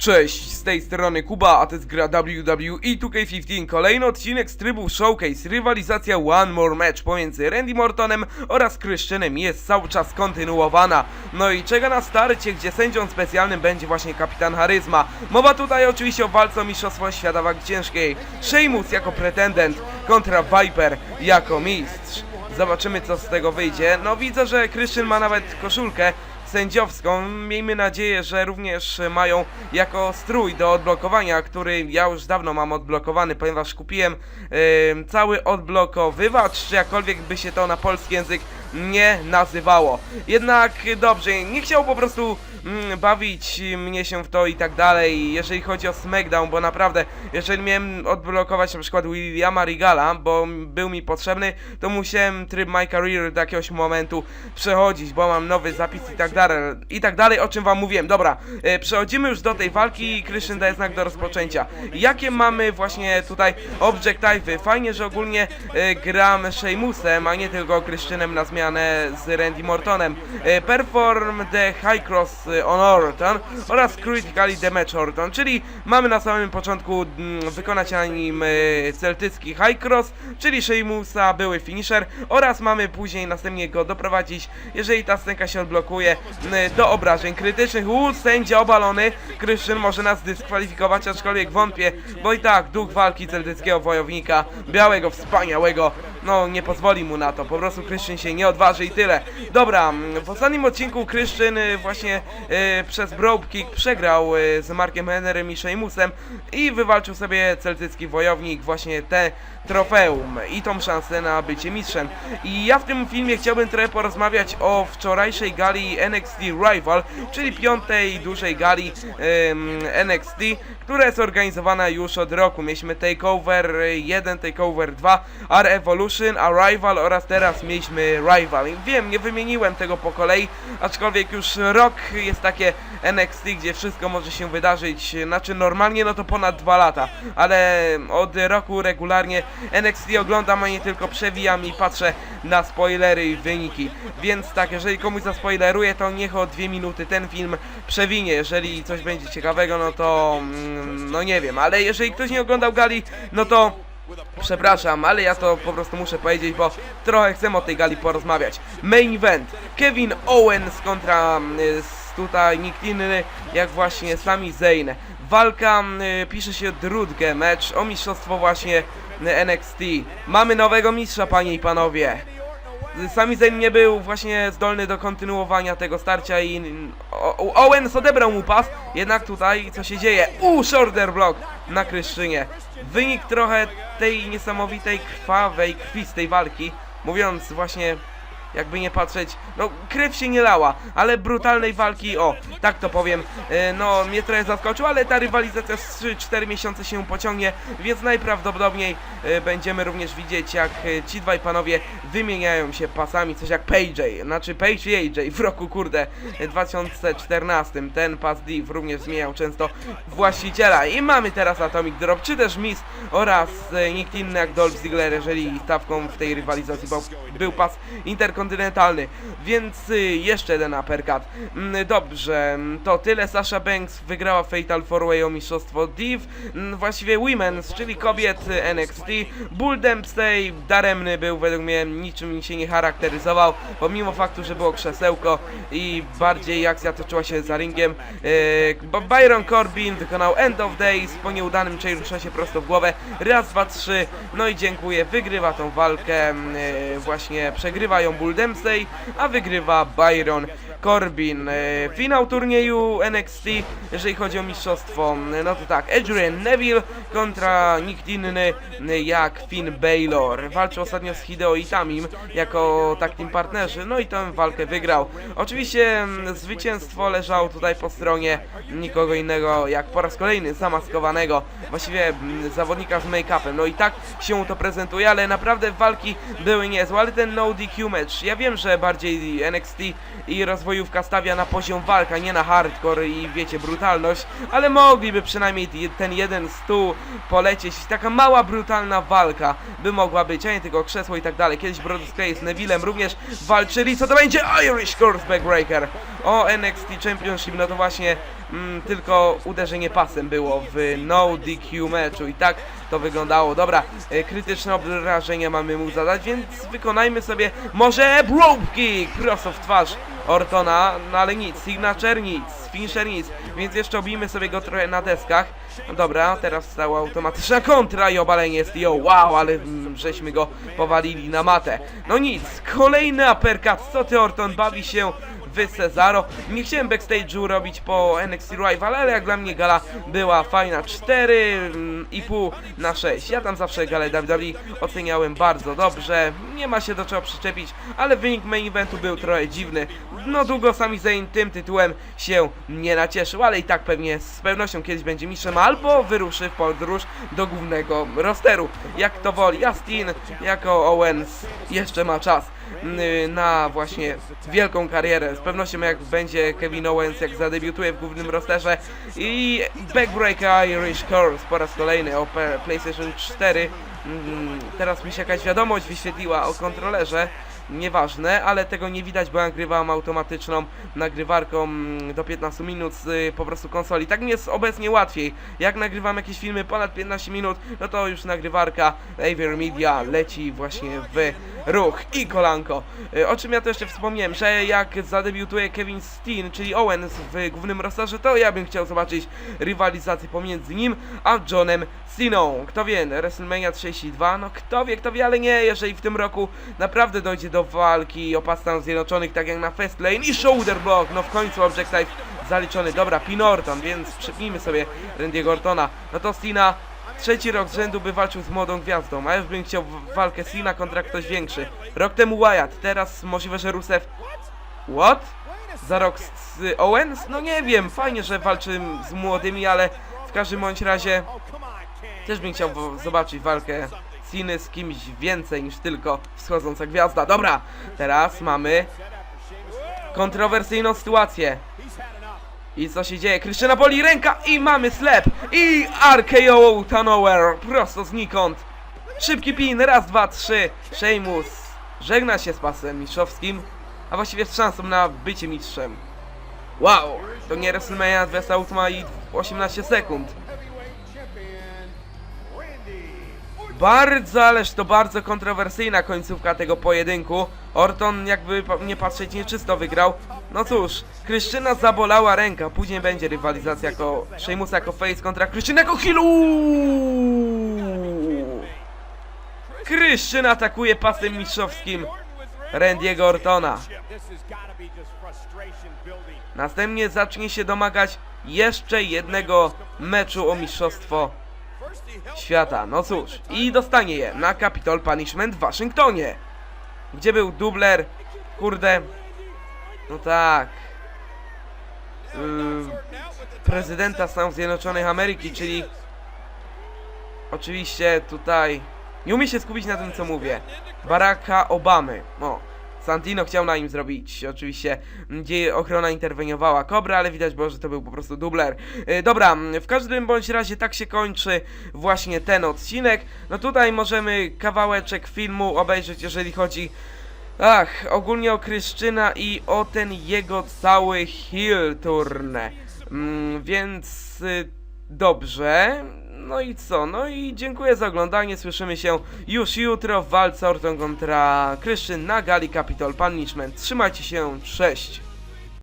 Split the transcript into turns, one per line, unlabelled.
Cześć, z tej strony Kuba, a to jest gra WWE 2K15. Kolejny odcinek z trybu Showcase, rywalizacja One More Match pomiędzy Randy Mortonem oraz Christianem jest cały czas kontynuowana. No i czeka na starcie, gdzie sędzią specjalnym będzie właśnie kapitan Charyzma. Mowa tutaj oczywiście o walce o Mistrzostwo Świata Wagi Ciężkiej. Sheamus jako pretendent kontra Viper jako mistrz. Zobaczymy co z tego wyjdzie. No widzę, że Christian ma nawet koszulkę sędziowską. Miejmy nadzieję, że również mają jako strój do odblokowania, który ja już dawno mam odblokowany, ponieważ kupiłem em, cały odblokowywacz, czy jakkolwiek by się to na polski język nie nazywało. Jednak dobrze, nie chciał po prostu mm, bawić mnie się w to i tak dalej, jeżeli chodzi o SmackDown, bo naprawdę, jeżeli miałem odblokować na przykład Williama Regala, bo był mi potrzebny, to musiałem tryb My Career do jakiegoś momentu przechodzić, bo mam nowy zapis i tak dalej, i tak dalej, o czym wam mówiłem. Dobra, e, przechodzimy już do tej walki i Christian daje znak do rozpoczęcia. Jakie mamy właśnie tutaj objective'y? Fajnie, że ogólnie e, gram Sheamusem, a nie tylko Christianem na zmianę z Randy Mortonem. E, perform the High Cross e, on Orton oraz Critically Damage Orton, czyli mamy na samym początku mm, wykonać na nim e, celtycki High Cross, czyli Sheamusa, były finisher oraz mamy później następnie go doprowadzić, jeżeli ta stęka się odblokuje, m, do obrażeń krytycznych. U, sędzia obalony, Christian może nas dyskwalifikować, aczkolwiek wątpię, bo i tak duch walki celtyckiego wojownika, białego, wspaniałego, no nie pozwoli mu na to, po prostu Christian się nie odważy i tyle. Dobra, mm, w ostatnim odcinku Christian y, właśnie y, przez Broke przegrał y, z Markiem Henrym i Sheamusem i wywalczył sobie celtycki wojownik właśnie te trofeum i tą szansę na bycie mistrzem. I ja w tym filmie chciałbym trochę porozmawiać o wczorajszej gali NXT Rival, czyli piątej dużej gali NXT, która jest organizowana już od roku. Mieliśmy Takeover 1, Takeover 2, R-Evolution, Arrival oraz teraz mieliśmy Rival. Wiem, nie wymieniłem tego po kolei, aczkolwiek już rok jest takie NXT, gdzie wszystko może się wydarzyć, znaczy normalnie no to ponad dwa lata, ale od roku regularnie NXT oglądam, a nie tylko przewijam i patrzę na spoilery i wyniki. Więc tak, jeżeli komuś zaspoileruję, to niech o dwie minuty ten film przewinie. Jeżeli coś będzie ciekawego, no to mm, no nie wiem, ale jeżeli ktoś nie oglądał gali, no to Przepraszam, ale ja to po prostu muszę powiedzieć, bo trochę chcę o tej gali porozmawiać. Main event. Kevin Owens kontra y, tutaj nikt inny jak właśnie Sami Zayn. Walka y, pisze się drudgę, mecz o mistrzostwo właśnie y, NXT. Mamy nowego mistrza, panie i panowie. Sami Zayn nie był właśnie zdolny do kontynuowania tego starcia i o, Owens odebrał mu pas, jednak tutaj co się dzieje? U shoulder block na Kryszczynie. Wynik trochę tej niesamowitej, krwawej, krwistej walki, mówiąc właśnie jakby nie patrzeć, no krew się nie lała, ale brutalnej walki, o, tak to powiem, e, no mnie trochę zaskoczył, ale ta rywalizacja z 3-4 miesiące się pociągnie, więc najprawdopodobniej e, będziemy również widzieć jak e, ci dwaj panowie wymieniają się pasami, coś jak PJ, znaczy Page w roku kurde e, 2014, ten pas Div również zmieniał często właściciela. I mamy teraz Atomic Drop, czy też Miss oraz nikt inny jak Dolph Ziggler, jeżeli stawką w tej rywalizacji był, pas interkontynentalny, więc y, jeszcze jeden uppercut. Mm, Dobrze, mm, to tyle. Sasha Banks wygrała Fatal 4-Way o mistrzostwo Div, mm, właściwie Women's, czyli kobiet y, NXT. Bull Dempsey daremny był według mnie, niczym się nie charakteryzował, pomimo faktu, że było krzesełko i bardziej akcja toczyła się za ringiem. Y, Byron Corbin wykonał End of Days po nieudanym się prosto w głowę. Raz, dwa, trzy, no i dziękuję, wygrywa tą walkę, właśnie przegrywa ją Bull Dempsey, a wygrywa Byron Corbin. E, Finał turnieju NXT, jeżeli chodzi o mistrzostwo, no to tak, Adrian Neville kontra nikt inny jak Finn Balor. Walczył ostatnio z Hideo Itamim jako tak team partnerzy, no i tę walkę wygrał. Oczywiście zwycięstwo leżało tutaj po stronie nikogo innego jak po raz kolejny zamaskowanego, właściwie zawodnika z make-upem. No i tak się to prezentuje, ale naprawdę walki były niezłe, ale ten no DQ match, ja wiem, że bardziej NXT i rozwojówka stawia na poziom walka, nie na hardcore i wiecie, brutalność, ale mogliby przynajmniej ten jeden stół polecieć, taka mała, brutalna walka by mogła być, a nie tylko krzesło i tak dalej. Kiedyś Brodus Clay z Nevillem również walczyli, co to będzie? Irish Horseback Breaker. o NXT Championship, no to właśnie mm, tylko uderzenie pasem było w no DQ meczu i tak to wyglądało. Dobra, e, krytyczne obrażenia mamy mu zadać, więc wykonajmy sobie może rope kick prosto w twarz Ortona, no ale nic, signature nic, finisher nic, więc jeszcze obijmy sobie go trochę na deskach. No dobra, teraz stała automatyczna kontra i obalenie Stio, wow, ale mm, żeśmy go powalili na matę. No nic, kolejny uppercut, co ty Orton, bawi się w Cesaro. Nie chciałem backstage'u robić po NXT Rival, ale jak dla mnie gala była fajna 4,5 na 6. Ja tam zawsze galę WWE oceniałem bardzo dobrze, nie ma się do czego przyczepić, ale wynik main eventu był trochę dziwny. No długo Sami Zayn tym tytułem się nie nacieszył, ale i tak pewnie z pewnością kiedyś będzie mistrzem albo wyruszy w podróż do głównego rosteru. Jak to woli, Justin jako Owens jeszcze ma czas mm, na właśnie wielką karierę. Z pewnością jak będzie Kevin Owens, jak zadebiutuje w głównym rosterze i Backbreaker Irish Curse po raz kolejny o PlayStation 4. Mm, Teraz mi się jakaś wiadomość wyświetliła o kontrolerze. Nieważne, ale tego nie widać, bo nagrywam automatyczną nagrywarką mm, do 15 minut z y, po prostu konsoli. Tak mi jest obecnie łatwiej. Jak nagrywam jakieś filmy ponad 15 minut, no to już nagrywarka Aver Media leci właśnie w ruch i kolanko. Y, O czym ja to jeszcze wspomniałem, że jak zadebiutuje Kevin Steen, czyli Owens w głównym rosterze, to ja bym chciał zobaczyć rywalizację pomiędzy nim a Johnem Ceną. Kto wie, WrestleMania 32, no kto wie, kto wie, ale nie, jeżeli w tym roku naprawdę dojdzie do walki o pas Stanów Zjednoczonych, tak jak na Fastlane i Shoulder Block, no w końcu Objective zaliczony, dobra, Pin Orton, więc przypnijmy sobie Randy'ego Ortona, no to Cena trzeci rok z rzędu by walczył z młodą gwiazdą, a ja bym chciał walkę Cena kontra ktoś większy. Rok temu Wyatt, teraz możliwe, że Rusev... What? Za rok z, Owens? No nie wiem, fajnie, że walczy z młodymi, ale w każdym bądź razie też bym chciał zobaczyć walkę Ciny z kimś więcej niż tylko wschodząca gwiazda. Dobra, teraz mamy kontrowersyjną sytuację. I co się dzieje? Krystyna Poli, ręka i mamy slap i RKO nowhere, prosto znikąd. Szybki pin, raz, dwa, trzy. Sheamus żegna się z pasem mistrzowskim, a właściwie z szansą na bycie mistrzem. Wow, to nie WrestleMania 28 i 18 sekund. Bardzo, ależ to bardzo kontrowersyjna końcówka tego pojedynku. Orton, jakby nie patrzeć, nieczysto wygrał. No cóż, Kryszczyna zabolała ręka. Później będzie rywalizacja jako Sheamus jako face kontra Kryszczyna jako healu. Kryszczyn atakuje pasem mistrzowskim Randy'ego Ortona. Następnie zacznie się domagać jeszcze jednego meczu o mistrzostwo świata. No cóż, i dostanie je na Capitol Punishment w Waszyngtonie. Gdzie był dubler? Kurde. No tak. Yy, prezydenta Stanów Zjednoczonych Ameryki, czyli oczywiście tutaj nie umie się skupić na tym co mówię. Baracka Obamy. O. Santino chciał na nim zrobić, oczywiście, gdzie ochrona interweniowała Kobra, ale widać było, że to był po prostu dubler. Yy, dobra, w każdym bądź razie tak się kończy właśnie ten odcinek. No tutaj możemy kawałeczek filmu obejrzeć, jeżeli chodzi Ach, ogólnie o Kryszczyna i o ten jego cały heel turn. Mm, więc y, dobrze. No i co? No i dziękuję za oglądanie. Słyszymy się już jutro w walce Orton kontra Kryszczyn na gali Capitol Punishment. Trzymajcie się, cześć!